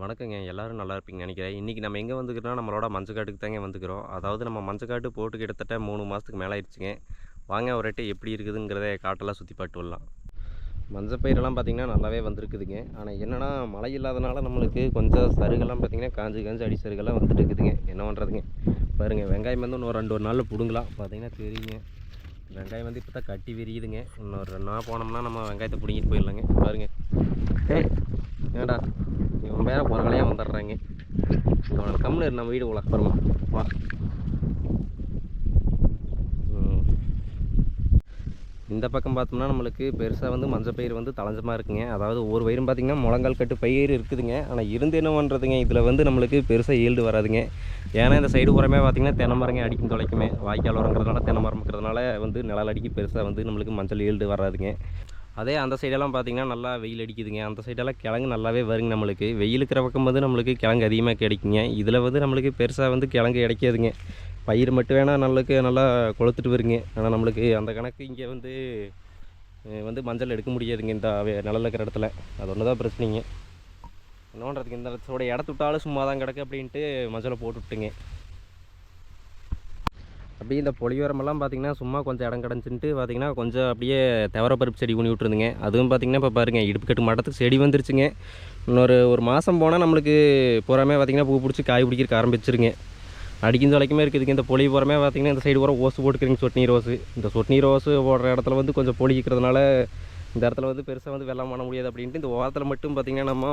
வணக்கங்க. எல்லாரும் நல்லா இருப்பீங்க நினைக்கிறேன். இன்றைக்கி நம்ம எங்கே வந்துக்கிறோம்னா நம்மளோட மஞ்சக்காட்டுக்கு தாங்க வந்துக்கிறோம். அதாவது நம்ம மஞ்சக்காட்டு போட்டு கிட்டத்தட்ட மூணு மாதத்துக்கு மேலே ஆயிடுச்சுங்க. வாங்க ஒரு ரேட்டு எப்படி இருக்குதுங்கிறத காட்டெல்லாம் சுற்றி பாட்டு வரலாம். மஞ்சள் பயிரெல்லாம் பார்த்திங்கன்னா நல்லாவே வந்திருக்குதுங்க. ஆனால் என்னென்னா மழை இல்லாதனால நம்மளுக்கு கொஞ்சம் சருகெல்லாம் பார்த்திங்கன்னா காஞ்சு காஞ்சு அடி சருகெல்லாம் வந்துட்டு இருக்குதுங்க. என்ன பண்ணுறதுங்க பாருங்கள் வெங்காயம் வந்து இன்னும் ரெண்டு ஒரு நாளில் பிடுங்கலாம். பார்த்திங்கன்னா தெரியுங்க. வெங்காயம் வந்து இப்போ தான் கட்டி விரியுதுங்க. இன்னொரு ரெண்டு நாள் போனோம்னா நம்ம வெங்காயத்தை பிடிங்கிட்டு போயிடலாங்க. பாருங்கள் ஏய் ஏடா பேர பொறகலையாக வந்துடுறாங்க. அவனை கம்முன்னு நம்ம வீடு உள்ள அப்புறமா வா. இந்த பக்கம் பார்த்தோம்னா நம்மளுக்கு பெருசாக வந்து மஞ்சள் பயிர் வந்து தளஞ்சமாக இருக்குங்க. அதாவது ஒவ்வொரு பயிரும் பார்த்திங்கன்னா முழங்கால் கட்டு பயிர் இருக்குதுங்க. ஆனால் இருந்து என்ன பண்ணுறதுங்க இதில் வந்து நம்மளுக்கு பெருசாக ஈல்டு வராதுங்க. ஏன்னா இந்த சைடு உரமே பார்த்திங்கன்னா தென்னை மரங்க அடிக்கும் தொலைக்குமே. வாய்க்கால் உரங்கிறதுனால தென்னை மரம் இருக்கிறதுனால வந்து நிழல் அடிக்கி பெருசாக வந்து நம்மளுக்கு மஞ்சள் ஈல்டு வராதுங்க. அதே அந்த சைடெல்லாம் பார்த்திங்கன்னா நல்லா வெயில் அடிக்குதுங்க. அந்த சைடெல்லாம் கிழங்கு நல்லாவே வருங்க நம்மளுக்கு. வெயில் இருக்கிற பக்கம் வந்து நம்மளுக்கு கிழங்கு அதிகமாக கிடைக்குங்க. இதில் வந்து நம்மளுக்கு பெருசாக வந்து கிழங்கு கிடைக்காதுங்க. பயிர் மட்டும் வேணால் நம்மளுக்கு நல்லா கொளுத்துட்டு வருங்க. ஆனால் நம்மளுக்கு அந்த கணக்கு இங்கே வந்து வந்து மஞ்சள் எடுக்க முடியாதுங்க இந்த நிழல் இருக்கிற இடத்துல. அது ஒன்று தான் பிரச்சனைங்க. என்ன பண்ணுறதுக்கு இந்த இடத்தோட இடத்த விட்டாலும் சும்மா தான் கிடக்கு அப்படின்ட்டு மஞ்சளை போட்டு விட்டுங்க. அப்படியே இந்த பொலிவரமெல்லாம் பார்த்தீங்கன்னா சும்மா கொஞ்சம் இடம் கிடஞ்சின்ட்டு பார்த்திங்கன்னா கொஞ்சம் அப்படியே பருப்பு செடி ஊனி விட்டுருந்துங்க. அதுவும் பார்த்தீங்கன்னா இப்போ பாருங்கள் இடுப்பு கட்டு மட்டத்துக்கு செடி வந்துருச்சுங்க. இன்னொரு ஒரு மாதம் போனால் நம்மளுக்கு பூராமே பார்த்திங்கன்னா பூ பிடிச்சி காய் பிடிக்கிறக்க ஆரம்பிச்சிருங்க. அடிக்கும் தொலைக்குமே இருக்குதுங்க. இந்த பொலி பூரமே பார்த்தீங்கன்னா இந்த சைடு பூரா ஓசு போட்டுக்கிறீங்க சொட்டு நீர் இந்த சொட்டு நீர் போடுற இடத்துல வந்து கொஞ்சம் பொலிக்கிறதுனால இந்த இடத்துல வந்து பெருசாக வந்து வெள்ளம் பண்ண முடியாது அப்படின்ட்டு இந்த ஓரத்தில் மட்டும் பார்த்திங்கன்னா நம்ம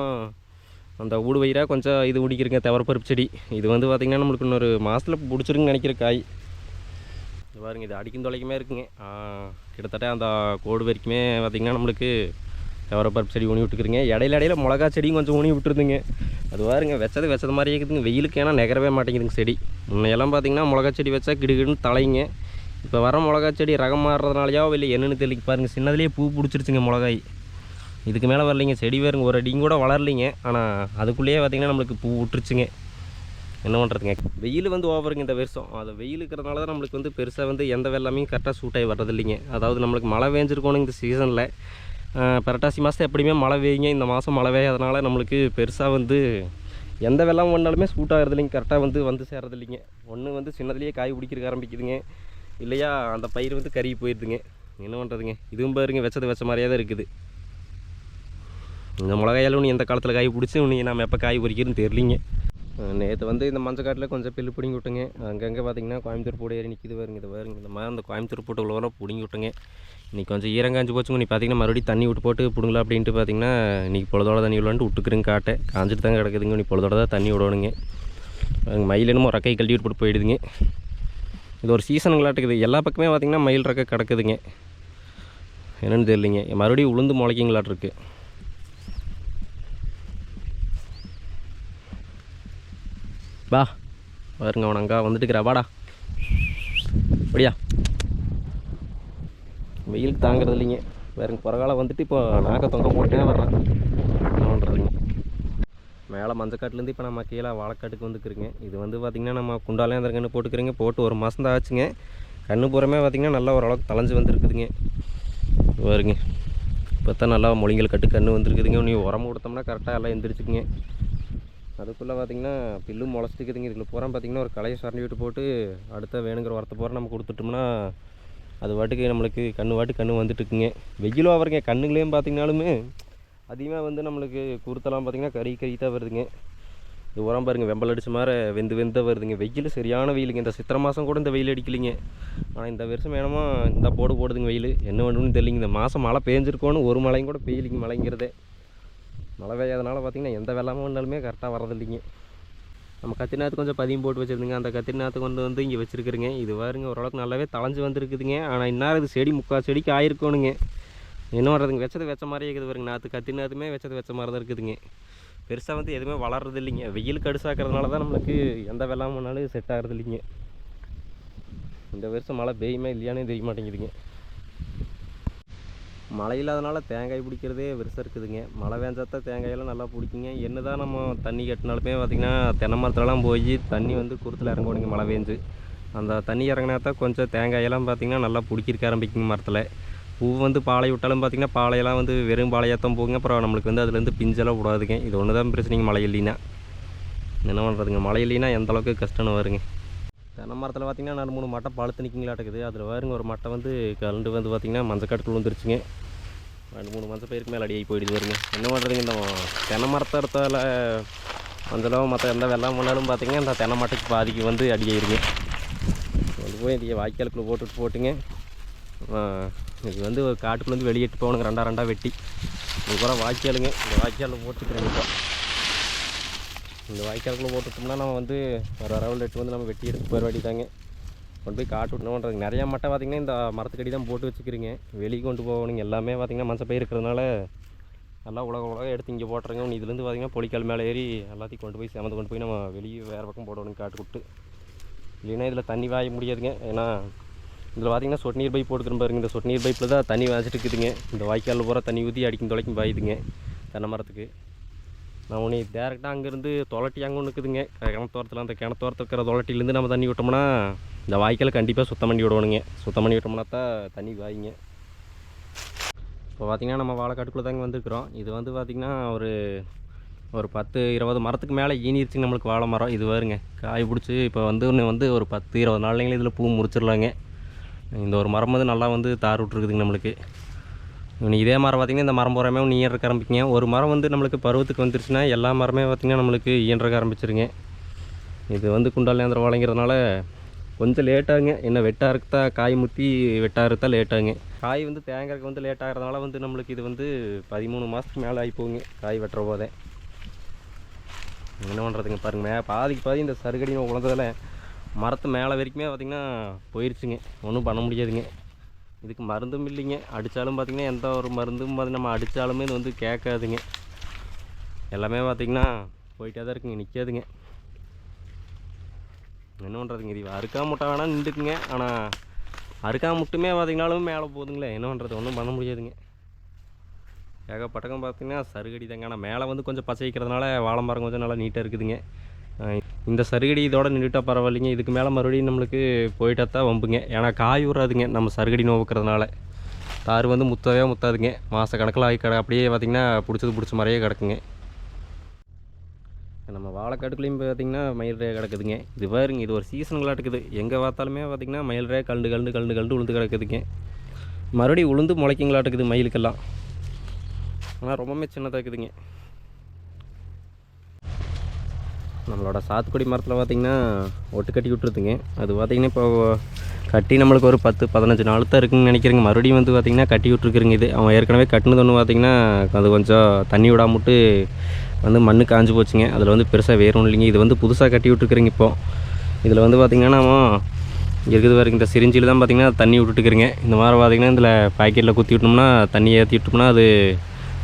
அந்த ஊடு வயிறாக கொஞ்சம் இது முடிக்கிறங்க பருப்பு செடி. இது வந்து பார்த்திங்கன்னா நம்மளுக்கு இன்னொரு மாதத்தில் பிடிச்சிருக்குன்னு நினைக்கிற காய். இது பாருங்க இது அடிக்கும் தொலைக்குமே இருக்குங்க. கிட்டத்தட்ட அந்த கோடு வரைக்குமே பார்த்திங்கன்னா நம்மளுக்கு பருப்பு செடி ஊனி விட்டுக்குறீங்க இடையில இடையில மிளகா செடியும் கொஞ்சம் ஊனி விட்டுருதுங்க. அது பாருங்க வச்சது வச்சது மாதிரியே இருக்குதுங்க. வெயிலுக்கு ஏன்னா நெகரவே மாட்டேங்குதுங்க செடி. முன்னையெல்லாம் பார்த்திங்கன்னா மிளகா செடி வச்சா கிடுகிடுன்னு தலைங்க. இப்போ வர மிளகா செடி ரகம் மாறுறதுனாலயோ இல்லை என்னென்னு தெரியல பாருங்க. சின்னதுலேயே பூ பிடிச்சிருச்சுங்க மிளகாய். இதுக்கு மேலே வரலைங்க. செடி வேறுங்க ஒரு அடியும் கூட வளரலிங்க. ஆனால் அதுக்குள்ளேயே பார்த்திங்கன்னா நம்மளுக்கு பூ விட்டுருச்சுங்க என்ன பண்ணுறதுங்க வெயில் வந்து ஓவருங்க இந்த வருஷம். அது வெயில் இருக்கிறதுனால தான் நம்மளுக்கு வந்து பெருசாக வந்து எந்த வெள்ளாமையும் கரெக்டாக சூட் ஆகி வர்றதில்லைங்க. அதாவது நம்மளுக்கு மழை வேஞ்சிருக்கோணுங்க இந்த சீசனில் பரட்டாசி மாதம் எப்படியுமே மழை பெய்யுங்க. இந்த மாதம் மழை பெய்யாதனால நம்மளுக்கு பெருசாக வந்து எந்த வெள்ளம் பண்ணாலுமே சூட் ஆகிறது இல்லைங்க கரெக்டாக வந்து வந்து சேர்றது இல்லைங்க ஒன்று வந்து சின்னதுலேயே காய் பிடிக்கிறக்க ஆரம்பிக்குதுங்க. இல்லையா? அந்த பயிர் வந்து கருகி போயிடுதுங்க என்ன பண்ணுறதுங்க இதுவும் பாருங்க வச்சது வச்ச மாதிரியே தான் இருக்குது. இந்த மிளகாயாலும் நீ எந்த காலத்தில் காய் பிடிச்சி நீ நம்ம எப்போ காய் பொறிக்கிறதுன்னு தெரியலிங்க. நேற்று வந்து இந்த மஞ்சக்காட்டில் கொஞ்சம் பில்லு பிடிங்கி விட்டுங்க. அங்கங்கே பார்த்தீங்கன்னா கோயம்புத்தூர் போட ஏறி நிற்கிது பாருங்க இது பாருங்க இந்த மாதிரி அந்த கோயம்புத்தூர் போட்டு உள்ள பிடிங்கி விட்டுங்க. இன்றைக்கி கொஞ்சம் ஈரங்காஞ்சி போச்சுங்க நீ பார்த்தீங்கன்னா மறுபடியும் தண்ணி விட்டு போட்டு பிடுங்கலாம் அப்படின்ட்டு பார்த்தீங்கன்னா இன்றைக்கி பொழுதோட தண்ணி விடலான்ட்டு விட்டுக்கிறேங்க காட்டை. காஞ்சிட்டு தான் கிடக்குதுங்க நீ பொழுதோட தான் தண்ணி விடணுங்க. மயில் என்னமோ ரக்கை கழட்டி விட்டு போட்டு போயிடுதுங்க. இது ஒரு சீசனுங்களாட்டுக்குது எல்லா பக்கமே பார்த்தீங்கன்னா மயில் ரக்கை கிடக்குதுங்க. என்னென்னு தெரியலிங்க. மறுபடியும் உளுந்து முளைக்கிங்களாட்டிருக்கு வா. பாருங்க அவன் அங்கே வந்துட்டுக்கிறா வாடா. அப்படியா வெயில் தாங்கிறது இல்லைங்க. வேறுங்க பிறகால வந்துட்டு இப்போ நாக்க தொங்க போட்டே வர்றான் என்ன பண்ணுறதுங்க மேலே மஞ்சக்காட்டுலேருந்து இப்போ நம்ம கீழே வாழைக்காட்டுக்கு வந்துக்கிறோங்க இது வந்து பார்த்திங்கன்னா நம்ம குண்டாலே அந்த கன்று போட்டுக்கிறோங்க. போட்டு ஒரு மாதம் தான் ஆச்சுங்க. கண்ணு பூரமே பார்த்திங்கன்னா நல்லா ஓரளவுக்கு தலைஞ்சு வந்துருக்குதுங்க. வருங்க. இப்போ தான் நல்லா மொழிங்கள் கட்டு கன்று வந்துருக்குதுங்க. நீ உரம் கொடுத்தோம்னா கரெக்டாக எல்லாம் எந்திரிச்சுக்குங்க. அதுக்குள்ளே பார்த்தீங்கன்னா பில்லும் முளைச்சிக்குதுங்க. இதில் பூரா பார்த்தீங்கன்னா ஒரு கலையை சரண்டி விட்டு போட்டு அடுத்த வேணுங்கிற உரத்தை பூரா நம்ம கொடுத்துட்டோம்னா அது வாட்டுக்கு நம்மளுக்கு கண்ணு வாட்டு கண்ணு வந்துட்டுருக்குங்க. வெயிலும் அவருங்க கண்ணுங்களையும் பார்த்தீங்கனாலுமே அதிகமாக வந்து நம்மளுக்கு குருத்தெல்லாம் பார்த்தீங்கன்னா கறி கறி தான் வருதுங்க. இது உரம் பாருங்கள் வெம்பல் அடித்த மாதிரி வெந்து வெந்து வருதுங்க. வெயில் சரியான வெயிலுங்க. இந்த சித்திரை மாதம் கூட இந்த வெயில் அடிக்கலைங்க. ஆனால் இந்த வருஷம் வேணுமா இந்த போடு போடுதுங்க வெயில். என்ன வேணும்னு தெரியலிங்க. இந்த மாதம் மழை பேஞ்சிருக்கோன்னு ஒரு மழையும் கூட பெய்யலிங்க மழைங்கிறதே. மழை பெய்யாதனால பார்த்தீங்கன்னா எந்த வெள்ளமும் வந்தாலுமே கரெக்டாக வரதில்லைங்க நம்ம கத்திரி கொஞ்சம் பதியம் போட்டு வச்சுருந்துங்க. அந்த கத்திரி கொண்டு வந்து இங்கே வச்சுருக்குறேங்க. இது பாருங்க ஓரளவுக்கு நல்லாவே தளைஞ்சு வந்துருக்குதுங்க. ஆனால் இன்னார் இது செடி முக்கால் செடிக்கு ஆயிருக்கணுங்க. என்ன பண்ணுறதுங்க வச்சது வச்ச மாதிரியே இருக்குது பாருங்க. நாற்று கத்திரிநாத்துமே வச்சது வச்ச மாதிரி தான் இருக்குதுங்க. பெருசாக வந்து எதுவுமே வளர்றது இல்லைங்க வெயில் கடுசாக்கிறதுனால தான் நம்மளுக்கு எந்த வெள்ளாமனாலும் செட் ஆகிறது இல்லைங்க இந்த வருஷம் மழை பெய்யுமே இல்லையானே தெரிய மாட்டேங்குதுங்க. மழை இல்லாதனால தேங்காய் பிடிக்கிறதே பெருசாக இருக்குதுங்க. மழை வேஞ்சாத்தான் தேங்காயெல்லாம் நல்லா பிடிக்குங்க. என்ன தான் நம்ம தண்ணி கட்டினாலுமே பார்த்திங்கன்னா தென்னை மரத்துலலாம் போய் தண்ணி வந்து குருத்தில் இறங்கணுங்க மழை வேஞ்சு அந்த தண்ணி இறங்கினா தான் கொஞ்சம் தேங்காயெல்லாம் பார்த்திங்கன்னா நல்லா பிடிக்கிறக்க ஆரம்பிக்குங்க மரத்தில். பூ வந்து பாலை விட்டாலும் பார்த்திங்கன்னா பாலையெல்லாம் வந்து வெறும் பாலையாத்தான் போகுங்க. அப்புறம் நம்மளுக்கு வந்து அதுலேருந்து பிஞ்செல்லாம் விடாதுங்க. இது ஒன்று தான் பிரச்சனைங்க மழை இல்லைன்னா. என்ன பண்ணுறதுங்க மழை இல்லைன்னா எந்தளவுக்கு கஷ்டம்னு வருங்க. தென்னை மரத்தில் பார்த்திங்கன்னா நாலு மூணு மட்டை பழுத்து நிற்கிங்களாட்டக்குது அதில் வருங்க ஒரு மட்டை வந்து கலண்டு வந்து பார்த்திங்கன்னா மஞ்சக்காட்டுக்குள்ள வந்துருச்சுங்க ரெண்டு மூணு மஞ்சள் பயிருக்கு மேலே அடியாகி போயிடுது வருங்க என்ன பண்ணுறதுங்க இந்த தென்னை மரத்தை இடத்துல மஞ்சளோ மற்ற எந்த வெள்ளம் பண்ணாலும் பார்த்திங்கன்னா இந்த தென்னை மட்டைக்கு பாதிக்கு வந்து அடியாயிருங்க. கொண்டு போய் இதை வாய்க்காலுக்குள்ளே போட்டுட்டு போட்டுங்க. இது வந்து ஒரு காட்டுக்குள்ளேருந்து வெளியேட்டு போகணுங்க. ரெண்டா ரெண்டா வெட்டி. இது கூட வாய்க்காலுங்க. இந்த வாய்க்காலில் போட்டுக்கிறேங்க இப்போ. இந்த வாய்க்காலுக்குள்ளே போட்டுட்டோம்னா நம்ம வந்து ஒரு அரவல் எட்டு வந்து நம்ம வெட்டி எடுத்து போயிட தாங்க கொண்டு போய் காட்டு விட்டணுன்றது நிறையா மட்டை பார்த்திங்கன்னா இந்த மரத்துக்கடி தான் போட்டு வச்சுக்கிறீங்க. வெளியே கொண்டு போகணுங்க. எல்லாமே பார்த்திங்கன்னா மஞ்சள் பயிர் இருக்கிறதுனால நல்லா உலக உலகம் எடுத்து இங்கே போட்டுறங்க. ஒன்று இதுலேருந்து பார்த்திங்கன்னா பொலிக்கால் மேலே ஏறி எல்லாத்தையும் கொண்டு போய் சேமந்து கொண்டு போய் நம்ம வெளியே வேறு பக்கம் போடணும் காட்டு விட்டு. இல்லைன்னா இதில் தண்ணி வாய முடியாதுங்க. ஏன்னா இதில் பார்த்தீங்கன்னா சொட்டு நீர் பைப் போட்டுக்கிறோம் பாருங்க. இந்த சொட்டு நீர் பைப்பில் தான் தண்ணி வாய்ச்சிட்டு இருக்குதுங்க. இந்த வாய்க்காலில் பூரா தண்ணி ஊற்றி அடிக்கும் தொலைக்கும் பாயுதுங்க. தென்னை மரத்துக்கு. நான் உன்னை டேரெக்டாக அங்கேருந்து தொலட்டி அங்கே ஒன்று இருக்குதுங்க. கிணத்தோரத்தில் அந்த கிணத்தோரத்தில் இருக்கிற தொலட்டிலேருந்து நம்ம தண்ணி விட்டோம்னா இந்த வாய்க்கால் கண்டிப்பாக சுத்தம் பண்ணி விடணுங்க. சுத்தம் பண்ணி விட்டோம்னா தான் தண்ணி வாய்ங்க இப்போ பார்த்திங்கன்னா நம்ம வாழைக்காட்டுக்குள்ளே தாங்க வந்துருக்குறோம். இது வந்து பார்த்திங்கன்னா ஒரு ஒரு பத்து இருபது மரத்துக்கு மேலே ஈனிருச்சுங்க நம்மளுக்கு வாழை மரம். இது வருங்க காய் பிடிச்சி இப்போ வந்து ஒன்று வந்து ஒரு பத்து இருபது நாளைங்களே இதில் பூ முடிச்சிடலாங்க இந்த ஒரு மரம் வந்து நல்லா வந்து தார் விட்ருக்குதுங்க நம்மளுக்கு. இதே மரம் பார்த்திங்கன்னா இந்த மரம் பூராமே ஒன்று ஈன்றக்க ஆரம்பிக்குங்க ஒரு மரம் வந்து நம்மளுக்கு பருவத்துக்கு வந்துருச்சுன்னா எல்லா மரமே பார்த்திங்கன்னா நம்மளுக்கு ஈன்றக்க ஆரம்பிச்சிருங்க. இது வந்து குண்டால் நேந்திரம் வழங்கிறதுனால கொஞ்சம் லேட்டாகுங்க என்ன வெட்டாக இருக்குதா? காய் முற்றி வெட்டாக இருக்கா லேட்டாகுங்க காய் வந்து தேங்காய்க்கு வந்து லேட் ஆகிறதுனால வந்து நம்மளுக்கு இது வந்து பதிமூணு மாதத்துக்கு மேலே ஆகி போகுங்க. காய் வெட்டுற போதே. என்ன பண்ணுறதுங்க பாருங்கள் மே பாதிக்கு பாதி இந்த சருகடி உழந்ததில் மரத்து மேலே வரைக்குமே பார்த்திங்கன்னா போயிடுச்சுங்க ஒன்றும் பண்ண முடியாதுங்க. இதுக்கு மருந்தும் இல்லைங்க. அடித்தாலும் பார்த்திங்கன்னா எந்த ஒரு மருந்தும் பார்த்து நம்ம அடித்தாலுமே இது வந்து கேட்காதுங்க. எல்லாமே பார்த்திங்கன்னா போயிட்டே தான் இருக்குங்க நிற்காதுங்க என்ன பண்ணுறதுங்க இது அறுக்கா முட்டை வேணால் நின்றுக்குங்க. ஆனால் அறுக்கா முட்டுமே பார்த்திங்கனாலும் மேலே போகுதுங்களே என்ன பண்ணுறது ஒன்றும் பண்ண முடியாதுங்க. ஏகப்பட்டகம் பார்த்தீங்கன்னா சருகடி தாங்க. ஆனால் மேலே வந்து கொஞ்சம் பசைக்கிறதுனால வாழை மரம் கொஞ்சம் நல்லா நீட்டாக இருக்குதுங்க. இந்த சருகடி இதோட நின்றுட்டா பரவாயில்லைங்க. இதுக்கு மேலே மறுபடியும் நம்மளுக்கு போயிட்டா தான் வம்புங்க. ஏன்னா காய் விட்றாதுங்க நம்ம சருகடி நோவுக்கிறதுனால தார் வந்து முத்தவே முத்தாதுங்க. மாத கணக்கில் ஆகி கிட அப்படியே பார்த்திங்கன்னா பிடிச்சது பிடிச்ச மாதிரியே கிடக்குங்க. நம்ம வாழைக்காட்டுக்குள்ளேயும் பார்த்திங்கன்னா மயில் ரே கிடக்குதுங்க. இது பாருங்க இது ஒரு சீசனுங்களாக இருக்குது எங்கே பார்த்தாலுமே பார்த்திங்கன்னா மயில் ரே கண்டு கண்டு கண்டு கண்டு உளுந்து கிடக்குதுங்க. மறுபடியும் உளுந்து முளைக்கிங்களாட்டுக்குது மயிலுக்கெல்லாம். ஆனால் ரொம்பவுமே சின்னதாக இருக்குதுங்க. நம்மளோட சாத்துக்குடி மரத்தில் பார்த்திங்கன்னா ஒட்டு கட்டி விட்டுருதுங்க. அது பார்த்திங்கன்னா இப்போ கட்டி நம்மளுக்கு ஒரு பத்து பதினஞ்சு நாள் தான் இருக்குன்னு நினைக்கிறேங்க. மறுபடியும் வந்து பார்த்திங்கன்னா கட்டி விட்ருக்குறங்க இது. அவன் ஏற்கனவே கட்டினது ஒன்று பார்த்திங்கன்னா அது கொஞ்சம் தண்ணி விடாமட்டு வந்து மண் காஞ்சு போச்சுங்க. அதில் வந்து பெருசாக வேறு ஒன்றும் இல்லைங்க. இது வந்து புதுசாக கட்டி விட்ருக்குறீங்க இப்போது இதில் வந்து பார்த்திங்கன்னா நம்ம இருக்குது வரைக்கும் இந்த சிரிஞ்சில் தான் பார்த்திங்கன்னா தண்ணி விட்டுட்டுக்கிறீங்க. இந்த மாதிரி பார்த்திங்கன்னா இதில் பாக்கெட்டில் குத்தி விட்டோம்னா தண்ணி ஏற்றி விட்டோம்னா அது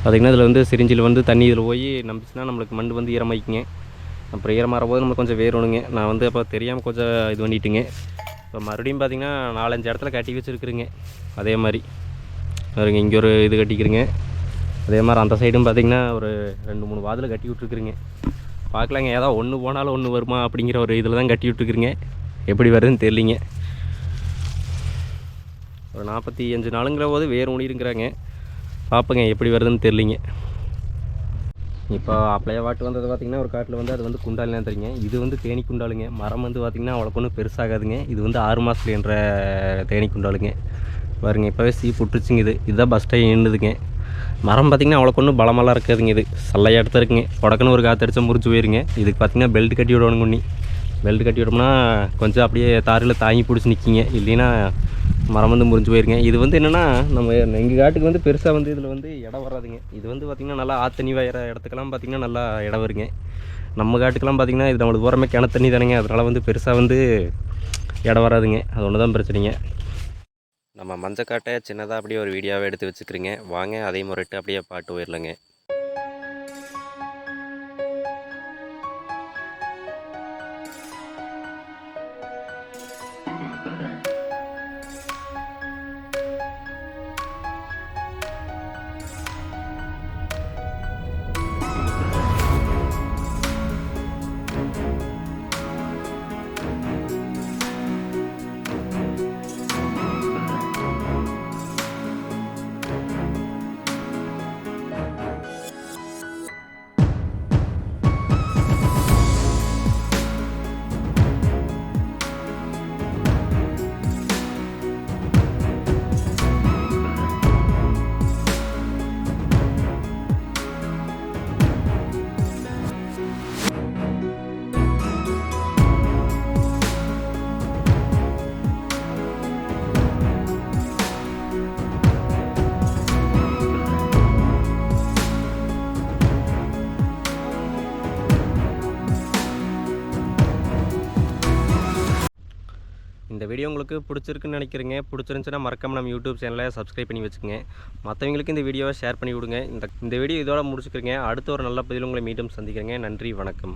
பார்த்திங்கன்னா இதில் வந்து சிரிஞ்சில் வந்து தண்ணி இதில் போய் நம்பிச்சுன்னா நம்மளுக்கு மண் வந்து ஈரமாயிக்குங்க. அப்புறம் ஈரமாகிற போது நம்மளுக்கு கொஞ்சம் வேறணுங்க. நான் வந்து அப்போ தெரியாமல் கொஞ்சம் இது பண்ணிட்டுங்க. இப்போ மறுபடியும் பார்த்திங்கன்னா நாலஞ்சு இடத்துல கட்டி வச்சுருக்குறேங்க. அதே மாதிரி. பாருங்க இங்கே ஒரு இது கட்டிக்கிறேங்க. அதே மாதிரி அந்த சைடும் பார்த்திங்கன்னா ஒரு ரெண்டு மூணு வாதில் கட்டி விட்ருக்குறேங்க பார்க்கலாங்க ஏதோ ஒன்று போனாலும் ஒன்று வருமா அப்படிங்கிற ஒரு இதில் தான் கட்டி விட்டுருக்குறீங்க. எப்படி வருதுன்னு தெரியலிங்க. ஒரு நாற்பத்தி அஞ்சு நாளுங்கிற போது வேறு ஒளிருங்கிறாங்க பார்ப்போங்க எப்படி வருதுன்னு தெரியலிங்க. இப்போ அப்படியே வாட்டு வந்தது பார்த்திங்கன்னா ஒரு காட்டில் வந்து அது வந்து குண்டாலாம் தெரியுங்க. இது வந்து தேனி குண்டாளுங்க மரம் வந்து பார்த்திங்கன்னா அவ்வளோக்கு ஒன்றும் பெருசாகாதுங்க. இது வந்து ஆறு மாதத்துல என்ற தேனி குண்டாளுங்க பாருங்க இப்போவே சீ புட்டுருச்சுங்க இது. இதுதான் பஸ் டைம் நின்றுதுங்க மரம் பார்த்திங்கன்னா அவ்வளோக்கு ஒன்றும் பலமெல்லாம் இருக்காதுங்க இது. சல்லையாக எடுத்து இருக்குங்க. உடக்குன்னு ஒரு காற்று அடித்தா முறிச்சு போயிருங்க. இதுக்கு பார்த்திங்கன்னா பெல்ட் கட்டி விடணும் கொண்ணி பெல்ட் கட்டி விட்டோம்னா கொஞ்சம் அப்படியே தாரில் தாங்கி பிடிச்சி நிற்கிங்க இல்லைன்னா மரம் வந்து முறிஞ்சு போயிருங்க. இது வந்து என்னென்னா நம்ம எங்கள் காட்டுக்கு வந்து பெருசாக வந்து இதில் வந்து இடம் வராதுங்க. இது வந்து பார்த்திங்கன்னா நல்லா ஆத்தண்ணி வர இடத்துக்கெல்லாம் பார்த்திங்கன்னா நல்லா இடம் வருங்க. நம்ம காட்டுக்கெல்லாம் பார்த்திங்கன்னா இது நம்மளுக்கு போகிறமே கிணத்தண்ணி தானேங்க. அதனால் வந்து பெருசாக வந்து இடம் வராதுங்க. அது ஒன்று தான் பிரச்சனைங்க. நம்ம மஞ்சக்காட்டை சின்னதாக அப்படியே ஒரு வீடியோவை எடுத்து வச்சுக்கிறீங்க. வாங்க அதே முறைட்டு அப்படியே பாட்டு போயிடலங்க இந்த வீடியோ உங்களுக்கு பிடிச்சிருக்குன்னு நினைக்கிறேங்க பிடிச்சிருந்துச்சுன்னா மறக்காம நம்ம யூடியூப் சேனலை சப்ஸ்கிரைப் பண்ணி வச்சுக்கோங்க. மற்றவங்களுக்கு இந்த வீடியோவை ஷேர் பண்ணி விடுங்க. இந்த இந்த வீடியோ இதோட முடிச்சுக்கிறேங்க. அடுத்த ஒரு நல்ல பதிவில் உங்களை மீண்டும் சந்திக்கிறேங்க. நன்றி வணக்கம்.